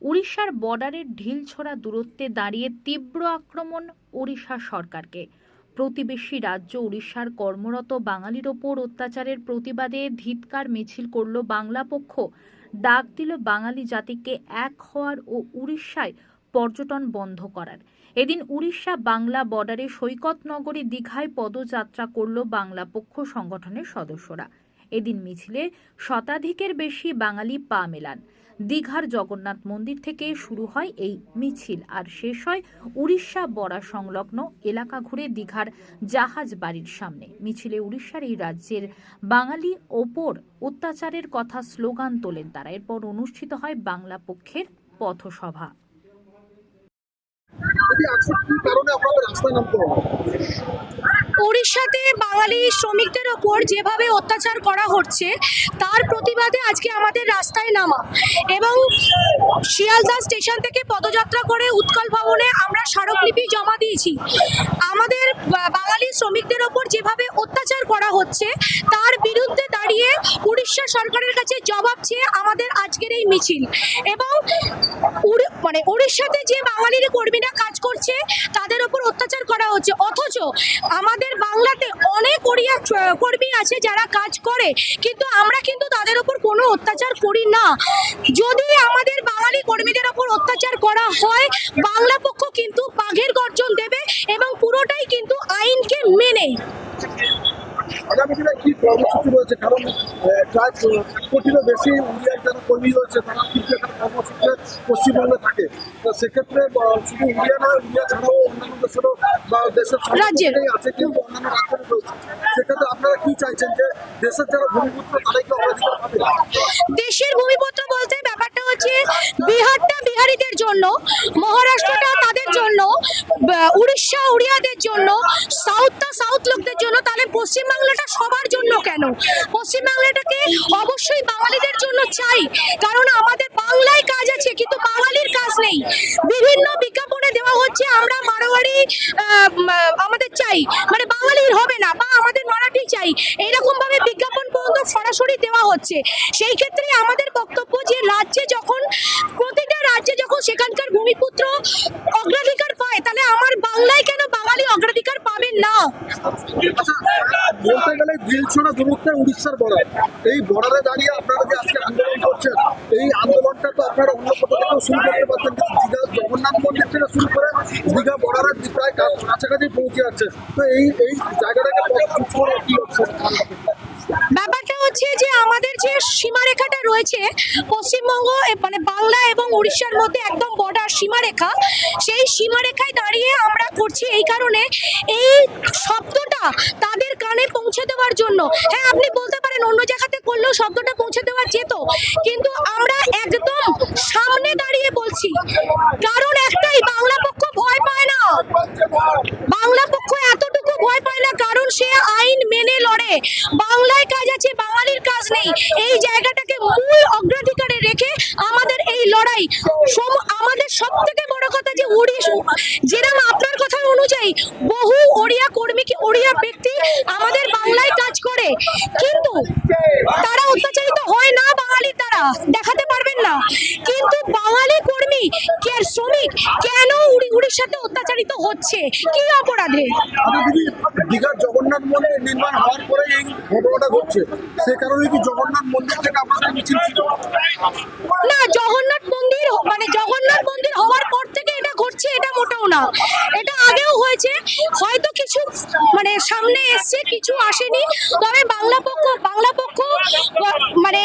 উড়িষ্যার বর্ডারের ঢিলছোড়া দূরত্বে দাঁড়িয়ে তীব্র আক্রমণ ওড়িশা সরকারকে। প্রতিবেশী রাজ্য উড়িষ্যার কর্মরত বাঙালির ওপর অত্যাচারের প্রতিবাদে ধিৎকার মিছিল করল বাংলা পক্ষ। ডাক দিল বাঙালি জাতিকে এক হওয়ার ও উড়িষ্যায় পর্যটন বন্ধ করার। এদিন উড়িষ্যা বাংলা বর্ডারে সৈকতনগরী দীঘায় পদযাত্রা করল বাংলা পক্ষ সংগঠনের সদস্যরা। এদিন মিছিলে শতাধিকের বেশি বাঙালি পা মেলান। দীঘার জগন্নাথ মন্দির থেকে শুরু হয় এই মিছিল আর শেষ হয় উড়িষ্যা বড়া সংলগ্ন এলাকা ঘুরে দীঘার জাহাজ বাড়ির সামনে। মিছিলে উড়িষ্যার এই রাজ্যের বাঙালি ওপর অত্যাচারের কথা স্লোগান তোলেন তারা। এরপর অনুষ্ঠিত হয় বাংলা পক্ষের পথসভা। কারণে আপনাদের রাস্তায় নামতে হবে? উড়িষ্যাতে বাঙালি শ্রমিকদের ওপর যেভাবে অত্যাচার করা হচ্ছে, তার প্রতিবাদে আজকে আমাদের রাস্তায় নামা। এবং শিয়ালদা স্টেশন থেকে পদযাত্রা করে উৎকল ভবনে আমরা স্মারকলিপি জমা দিয়েছি। আমাদের বাঙালি শ্রমিকদের ওপর যেভাবে অত্যাচার করা হচ্ছে, তার বিরুদ্ধে দাঁড়িয়ে উড়িষ্যা সরকারের কাছে জবাব চেয়ে আমাদের আজকের এই মিছিল। এবং মানে উড়িষ্যাতে যে বাঙালির কর্মীরা কাজ করছে তাদের ওপর অত্যাচার করা হচ্ছে। অথচ আমাদের বাংলাতে অনেক ওড়িয়া কর্মী আছে যারা কাজ করে, কিন্তু আমরা কিন্তু তাদের ওপর কোনো অত্যাচার করি না। যদি আমাদের বাঙালি কর্মীদের ওপর অত্যাচার করা হয়, বাংলা পক্ষ কিন্তু বাঘের গর্জন দেবে এবং পুরোটাই কিন্তু আইনকে মেনে। আগামী দিনে কি কর্মসূচি রয়েছে? কারণ প্রায় কোটিরও বেশি যারা কর্মী রয়েছে তারা কিন্তু এখানে কর্মসূচিতে পশ্চিমবঙ্গে থাকে। তো সেক্ষেত্রে শুধু ইন্ডিয়া নয় ইন্ডিয়া ছাড়াও অন্যান্য দেশেরও বা দেশের আছে কিন্তু অন্যান্য রাজ্যের রয়েছে। সেক্ষেত্রে আপনারা কি চাইছেন যে দেশের যারা ভূমিপুত্র তারাই কি অগ্রাধিকার পাবে? দেশের ভূমিপত্র বলতে ব্যাপারটা হচ্ছে বিহারটা বিহারিদের জন্য মহারাষ্ট্রটা তাদের জন্য উড়িষ্যা সাউথটা সাউথ লোকদের জন্য, তাহলে পশ্চিমবাংলাটা সবার জন্য কেন? পশ্চিমবাংলাটাকে অবশ্যই বাঙালিদের জন্য চাই, কারণ আমাদের বাংলায় কাজ আছে, কিন্তু বাঙালির কাজ নেই। বিভিন্ন বিজ্ঞাপনে দেওয়া হচ্ছে, আমরা মারোয়ারি আমাদের চাই। মানে বাঙালির হবে না, বা আমাদের মারাঠি চাই। এইরকম ভাবে বিজ্ঞাপন পর্যন্ত সরাসরি দেওয়া হচ্ছে। সেই ক্ষেত্রে আমাদের বক্তব্য যে রাজ্যে যখন প্রতিটা রাজ্যে যখন সেখানকার ভূমিপুত্র অগ্রাধিকার পায় তাহলে আমার বাংলায় কেন বাঙালি অগ্রাধিকার পাবেন না আচ্ছা বলতে গেলে দিলছোড়া দূরত্বে উড়িষ্যার বর্ডার। এই বর্ডারে দাঁড়িয়ে আপনারা যে আজকে আন্দোলন করছেন, এই আন্দোলনটা তো আপনারা অন্য কোথাও থেকেও শুরু করতে পারতেন দীঘা জগন্নাথ মন্দির থেকে শুরু করে দীঘা বর্ডারের প্রায় কাছাকাছি পৌঁছে যাচ্ছে। তো এই এই জায়গাটাকে কি হচ্ছে? ব্যাপারটা হচ্ছে যে আমাদের যে সীমারেখাটা রয়েছে পশ্চিমবঙ্গ মানে বাংলা এবং উড়িষ্যার মধ্যে একদম বর্ডার সীমারেখা। সেই সীমারেখায় দাঁড়িয়ে আমরা করছি এই কারণে এই শব্দটা তাদের কানে পৌঁছে দেওয়ার জন্য। হ্যাঁ আপনি বলতে পারেন, অন্য জায়গাতে করলেও শব্দটা পৌঁছে দেওয়া যেত। কিন্তু আমরা একদম সামনে দাঁড়িয়ে বলছি, কারণ একটাই, বাংলা পক্ষ ভয় পায় না। বাংলা পক্ষ এতটুকু ভয় পায় না, কারণ সে আইন মেনে লড়ে বাংলায় কাজ আছে বাঙালির কাজ নেই। এই জায়গাটাকে মূল অগ্রাধিকারে রেখে আমাদের এই লড়াই আমাদের সব থেকে বড় কথা যে উড়িয়া যেরকম আপনার কথা অনুযায়ী বহু ওড়িয়া কর্মী কি ওড়িয়া ব্যক্তি আমাদের বাংলায় কাজ করে, কিন্তু তারা অত্যাচারিত হয় না বাঙালির দ্বারা, দেখাতে পারবেন না। কিন্তু বাঙালি কর্মী, কে শ্রমিক কেন উড়ি- উড়িষ্যাতে অত্যাচারিত হচ্ছে? কি অপরাধে? আচ্ছা দীঘার জগন্নাথ মন্দির নির্মাণ হওয়ার পরে এই ঘটনাটা ঘটছে। সে কারণে কি জগন্নাথ মন্দির থেকে আপনাদের মিছিল ছিল? না, জগন্নাথ মন্দির মানে জগন্নাথ মন্দির হওয়ার পর থেকে এটা ঘটছে, এটা মোটেও না। এটা আগেও হয়েছে, হয়তো কিছু মানে সামনে এসছে, কিছু আসেনি। তবে বাংলা পক্ষ বাংলা পক্ষ মানে